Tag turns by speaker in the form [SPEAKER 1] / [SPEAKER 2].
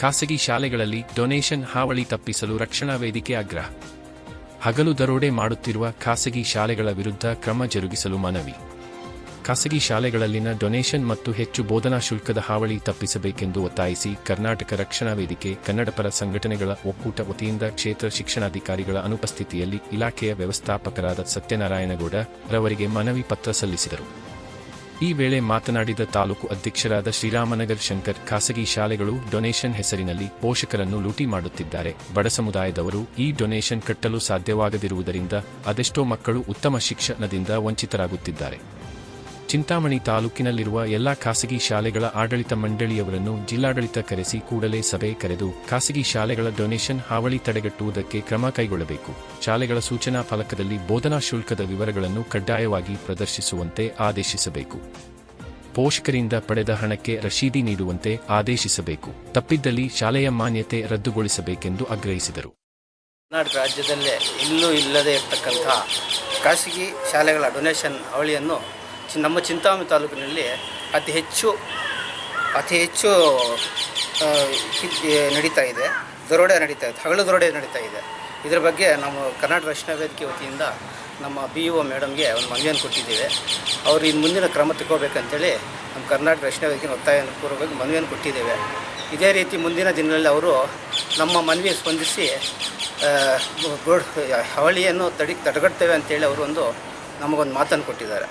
[SPEAKER 1] ಖಾಸಗಿ ಶಾಲೆಗಳಲ್ಲಿ ಡೊನೇಷನ್ ಹಾವಳಿ ತಪ್ಪಿಸಲು ರಕ್ಷಣಾ ವೇದಿಕೆ ಆಗ್ರಹ. ಹಗಲು ದರೋಡೆ ಮಾಡುತ್ತಿರುವ ಖಾಸಗಿ ಶಾಲೆಗಳ ವಿರುದ್ಧ ಕ್ರಮ ಜರುಗಿಸಲು ಮನವಿ. ಖಾಸಗಿ ಶಾಲೆಗಳಲ್ಲಿನ ಡೊನೇಷನ್ ಮತ್ತು ಹೆಚ್ಚು ಬೋಧನಾ ಶುಲ್ಕದ ಹಾವಳಿ ತಪ್ಪಿಸಬೇಕೆಂದು ಒತ್ತಾಯಿಸಿ ಕರ್ನಾಟಕ ರಕ್ಷಣಾ ವೇದಿಕೆ, ಕನ್ನಡಪರ ಸಂಘಟನೆಗಳ ಒಕ್ಕೂಟ ವತಿಯಿಂದ ಕ್ಷೇತ್ರ ಶಿಕ್ಷಣಾಧಿಕಾರಿಗಳ ಅನುಪಸ್ಥಿತಿಯಲ್ಲಿ ಇಲಾಖೆಯ ವ್ಯವಸ್ಥಾಪಕರಾದ ಸತ್ಯನಾರಾಯಣಗೌಡ ರವರಿಗೆ ಮನವಿ ಪತ್ರ ಸಲ್ಲಿಸಿದರು. ಈ ವೇಳೆ ಮಾತನಾಡಿದ ತಾಲೂಕು ಅಧ್ಯಕ್ಷರಾದ ಶ್ರೀರಾಮನಗರ್ ಶಂಕರ್ ಖಾಸಗಿ ಶಾಲೆಗಳು ಡೊನೇಷನ್ ಹೆಸರಿನಲ್ಲಿ ಪೋಷಕರನ್ನು ಲೂಟಿ ಮಾಡುತ್ತಿದ್ದಾರೆ. ಬಡ ಸಮುದಾಯದವರು ಈ ಡೊನೇಷನ್ ಕಟ್ಟಲು ಸಾಧ್ಯವಾಗದಿರುವುದರಿಂದ ಅದೆಷ್ಟೋ ಮಕ್ಕಳು ಉತ್ತಮ ಶಿಕ್ಷಣದಿಂದ ವಂಚಿತರಾಗುತ್ತಿದ್ದಾರೆ. ಚಿಂತಾಮಣಿ ತಾಲೂಕಿನಲ್ಲಿರುವ ಎಲ್ಲಾ ಖಾಸಗಿ ಶಾಲೆಗಳ ಆಡಳಿತ ಮಂಡಳಿಯವರನ್ನು ಜಿಲ್ಲಾಡಳಿತ ಕರೆಸಿ ಕೂಡಲೇ ಸಭೆ ಕರೆದು ಖಾಸಗಿ ಶಾಲೆಗಳ ಡೊನೇಷನ್ ಹಾವಳಿ ತಡೆಗಟ್ಟುವುದಕ್ಕೆ ಕ್ರಮ ಕೈಗೊಳ್ಳಬೇಕು. ಶಾಲೆಗಳ ಸೂಚನಾ ಫಲಕದಲ್ಲಿ ಬೋಧನಾ ಶುಲ್ಕದ ವಿವರಗಳನ್ನು ಕಡ್ಡಾಯವಾಗಿ ಪ್ರದರ್ಶಿಸುವಂತೆ ಆದೇಶಿಸಬೇಕು. ಪೋಷಕರಿಂದ ಪಡೆದ ಹಣಕ್ಕೆ ರಶೀದಿ ನೀಡುವಂತೆ ಆದೇಶಿಸಬೇಕು. ತಪ್ಪಿದ್ದಲ್ಲಿ ಶಾಲೆಯ ಮಾನ್ಯತೆ ರದ್ದುಗೊಳಿಸಬೇಕೆಂದು ಆಗ್ರಹಿಸಿದರು.
[SPEAKER 2] ಕರ್ನಾಟಕ ರಾಜ್ಯದಲ್ಲೇ ಇಲ್ಲೂ ಇಲ್ಲದೆ ಇರತಕ್ಕಂತಹ ಖಾಸಗಿ ಶಾಲೆಗಳ ಡೊನೇಷನ್ ಅವಳಿಯನ್ನು ನಮ್ಮ ಚಿಂತಾಮಣಿ ತಾಲೂಕಿನಲ್ಲಿ ಅತಿ ಹೆಚ್ಚು ಅತಿ ಹೆಚ್ಚು ನಡೀತಾ ಇದೆ. ದರೋಡೆ ನಡೀತಾ ಇದೆ. ಹಗಲು ದರೋಡೆ ನಡೀತಾ ಇದೆ. ಇದರ ಬಗ್ಗೆ ನಾವು ಕರ್ನಾಟಕ ರಕ್ಷಣಾ ವೇದಿಕೆ ವತಿಯಿಂದ ನಮ್ಮ ಬಿ ಇ ಒ ಮೇಡಮ್ಗೆ ಒಂದು ಮನವಿಯನ್ನು ಕೊಟ್ಟಿದ್ದೇವೆ. ಅವರು ಇನ್ನು ಮುಂದಿನ ಕ್ರಮ ತಗೋಬೇಕಂತೇಳಿ ನಮ್ಮ ಕರ್ನಾಟಕ ರಕ್ಷಣಾ ವೇದಿಕೆ ಒತ್ತಾಯ ಪೂರ್ವಕವಾಗಿ ಮನವಿಯನ್ನು ಕೊಟ್ಟಿದ್ದೇವೆ. ಇದೇ ರೀತಿ ಮುಂದಿನ ದಿನಗಳಲ್ಲಿ ಅವರು ನಮ್ಮ ಮನವಿ ಸ್ಪಂದಿಸಿ ಹವಳಿಯನ್ನು ತಡಿ, ತಡೆಗಟ್ತೇವೆ ಅಂತೇಳಿ ಅವರು ಒಂದು ನಮಗೊಂದು ಮಾತನ್ನು ಕೊಟ್ಟಿದ್ದಾರೆ.